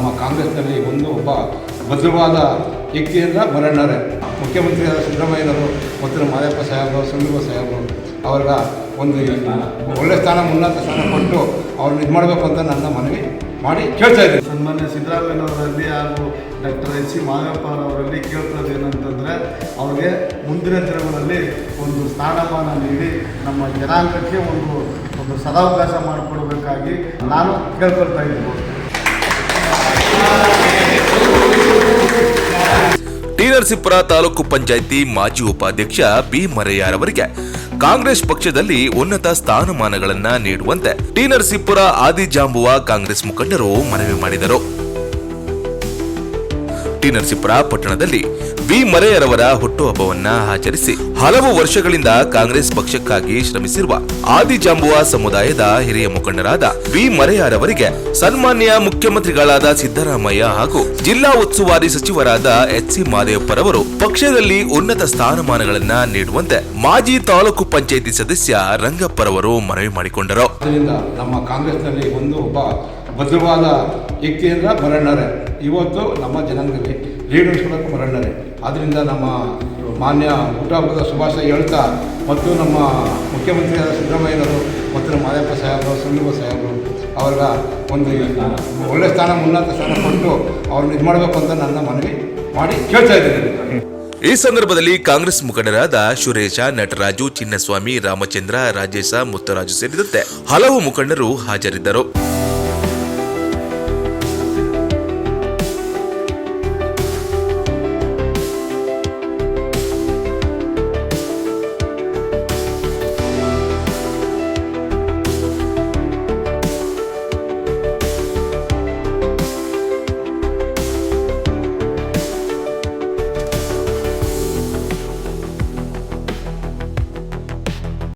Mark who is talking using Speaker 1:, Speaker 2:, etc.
Speaker 1: ನಮ್ಮ ಕಾಂಗ್ರೆಸ್ನಲ್ಲಿ ಒಂದು ಒಬ್ಬ ಭದ್ರವಾದ ವ್ಯಕ್ತಿಯಿಂದ ಬರಣ್ಣರೇ ಮುಖ್ಯಮಂತ್ರಿಯಾದ ಸಿದ್ದರಾಮಯ್ಯನವರು ಮತ್ತು ಮಾದಪ್ಪ ಸಾಹೇಬರು ಸುಳ್ಳುಬ ಸಾಹೇಬರು ಅವ್ರಿಗೆ ಒಂದು ಒಳ್ಳೆ ಸ್ಥಾನ, ಉನ್ನತ ಸ್ಥಾನ ಕೊಟ್ಟು ಅವ್ರನ್ನ ಇದು ಮಾಡಬೇಕು ಅಂತ ನನ್ನ ಮನವಿ ಮಾಡಿ ಕೇಳ್ತಾ ಇದ್ದೀನಿ.
Speaker 2: ಸನ್ಮಾನ್ಯ ಸಿದ್ದರಾಮಯ್ಯನವರಲ್ಲಿ ಹಾಗೂ ಡಾಕ್ಟರ್ ಎಸ್ ಸಿ ಮಾದಪ್ಪನವರಲ್ಲಿ ಕೇಳ್ಕೊಳ್ಳೋದು ಏನಂತಂದರೆ, ಅವ್ರಿಗೆ ಮುಂದಿನ ದಿನಗಳಲ್ಲಿ ಒಂದು ಸ್ಥಾನಮಾನ ನೀಡಿ ನಮ್ಮ ಜನಾಂಗಕ್ಕೆ ಒಂದು ಒಂದು ಸದಾವಕಾಶ ಮಾಡಿಕೊಡ್ಬೇಕಾಗಿ ನಾನು ಕೇಳ್ಕೊಳ್ತಾ ಇದ್ದೀನಿ.
Speaker 3: ಟಿ ನರಸೀಪುರ ತಾಲೂಕು ಪಂಚಾಯಿತಿ ಮಾಜಿ ಉಪಾಧ್ಯಕ್ಷ ಬಿ ಅವರಿಗೆ ಕಾಂಗ್ರೆಸ್ ಪಕ್ಷದಲ್ಲಿ ಉನ್ನತ ಸ್ಥಾನಮಾನಗಳನ್ನ ನೀಡುವಂತೆ ಟಿ ನರಸೀಪುರ ಆದಿಜಾಂಬುವ ಕಾಂಗ್ರೆಸ್ ಮುಖಂಡರು ಮನವಿ ಮಾಡಿದರು. ಟಿ ಪಟ್ಟಣದಲ್ಲಿ ವಿ ಮರೆಯರವರ ಹುಟ್ಟುಹಬ್ಬವನ್ನ ಆಚರಿಸಿ ಹಲವು ವರ್ಷಗಳಿಂದ ಕಾಂಗ್ರೆಸ್ ಪಕ್ಷಕ್ಕಾಗಿ ಶ್ರಮಿಸಿರುವ ಆದಿಜಾಂಬುವ ಸಮುದಾಯದ ಹಿರಿಯ ಮುಖಂಡರಾದ ವಿ ಮರೆಯರವರಿಗೆ ಸನ್ಮಾನ್ಯ ಮುಖ್ಯಮಂತ್ರಿಗಳಾದ ಸಿದ್ದರಾಮಯ್ಯ ಹಾಗೂ ಜಿಲ್ಲಾ ಉಸ್ತುವಾರಿ ಸಚಿವರಾದ ಎಚ್ ಸಿ ಮಾದೇವಪ್ಪರವರು ಪಕ್ಷದಲ್ಲಿ ಉನ್ನತ ಸ್ಥಾನಮಾನಗಳನ್ನ ನೀಡುವಂತೆ ಮಾಜಿ ತಾಲೂಕು ಪಂಚಾಯಿತಿ ಸದಸ್ಯ ರಂಗಪ್ಪರವರು ಮನವಿ ಮಾಡಿಕೊಂಡರು.
Speaker 1: ನಮ್ಮ ಕಾಂಗ್ರೆಸ್ನಲ್ಲಿ ಒಂದು ಒಬ್ಬ ಭದ್ರವಾದ ವ್ಯಕ್ತಿ ಅಂದ್ರೆ ಇವತ್ತು ನಮ್ಮ ಜನಾಂಗದಲ್ಲಿ ಕೊಡೋಕೆ ಮರಳಿದ್ದಾರೆ ಆದ್ದರಿಂದ ನಮ್ಮ ಮಾನ್ಯ ಹುಟ್ಟುಹಬ್ಬದ ಸುಭಾಷ ಹೇಳ್ತಾ ಮತ್ತು ನಮ್ಮ ಮುಖ್ಯಮಂತ್ರಿಯಾದ ಸಿದ್ದರಾಮಯ್ಯನವರು ಮತ್ತು ನಮ್ಮ ಮಾದಪ್ಪ ಸಾಹೇಬರು ಸುಳ್ಳುಬ ಸಾಹೇಬರು ಅವರ ಒಂದು ಒಳ್ಳೆ ಸ್ಥಾನ, ಉನ್ನತ ಸ್ಥಾನ ಕೊಟ್ಟು ಅವ್ರನ್ನ ಇದು ಮಾಡಬೇಕು ಅಂತ ನನ್ನ ಮನವಿ ಮಾಡಿ ಕೇಳ್ತಾ ಇದ್ದೀನಿ.
Speaker 3: ಈ ಸಂದರ್ಭದಲ್ಲಿ ಕಾಂಗ್ರೆಸ್ ಮುಖಂಡರಾದ ಸುರೇಶ, ನಟರಾಜು, ಚಿನ್ನಸ್ವಾಮಿ, ರಾಮಚಂದ್ರ, ರಾಜೇಶ, ಮುತ್ತರಾಜು ಸೇರಿದಂತೆ ಹಲವು ಮುಖಂಡರು ಹಾಜರಿದ್ದರು.